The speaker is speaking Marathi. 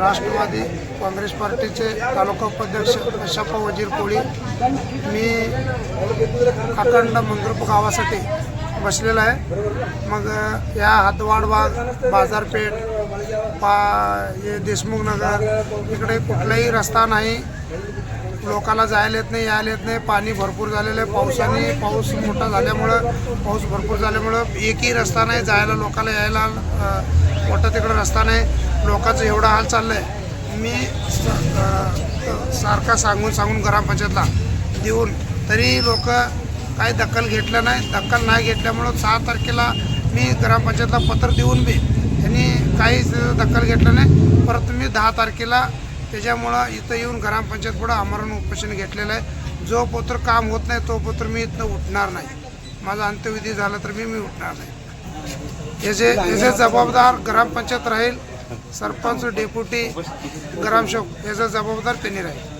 राष्ट्रवादी काँग्रेस पार्टीचे तालुका उपाध्यक्ष अशप्पा वजीर कोळी मी अखंड मंगरूप गावासाठी बसलेला आहे. मग या हातवाड बाग बाजारपेठ पा हे देशमुख नगर इकडे कुठलाही रस्ता नाही. लोकाला जायला येत नाही यायला येत नाही. पाणी भरपूर झालेलं आहे. पावसाने पाऊस मोठा झाल्यामुळं पाऊस भरपूर झाल्यामुळं एकही रस्ता नाही. जायला लोकाला यायला मोठा तिकडं रस्ता नाही. लोकांचं एवढा हाल चाललं आहे मी स- सारखा सांगून सांगून ग्रामपंचायतला देऊन तरी लोक काही दखल घेतलं नाही. दखल नाही घेतल्यामुळं सहा तारखेला मी ग्रामपंचायतला पत्र देऊन बी त्यांनी काहीच दखल घेतलं नाही. परत मी दहा तारखेला त्याच्यामुळं इथं येऊन ग्रामपंचायत पुढं आमरण उपोषण घेतलेलं आहे. जो पत्र काम होत नाही तो पत्र मी इथनं उठणार नाही. माझा अंत्यविधी झाला तर मी मी उठणार नाही. याचे याचे जबाबदार ग्रामपंचायत राहील सरपंच डेप्युटी ग्रामसेवक याचा जबाबदार त्यांनी राहील.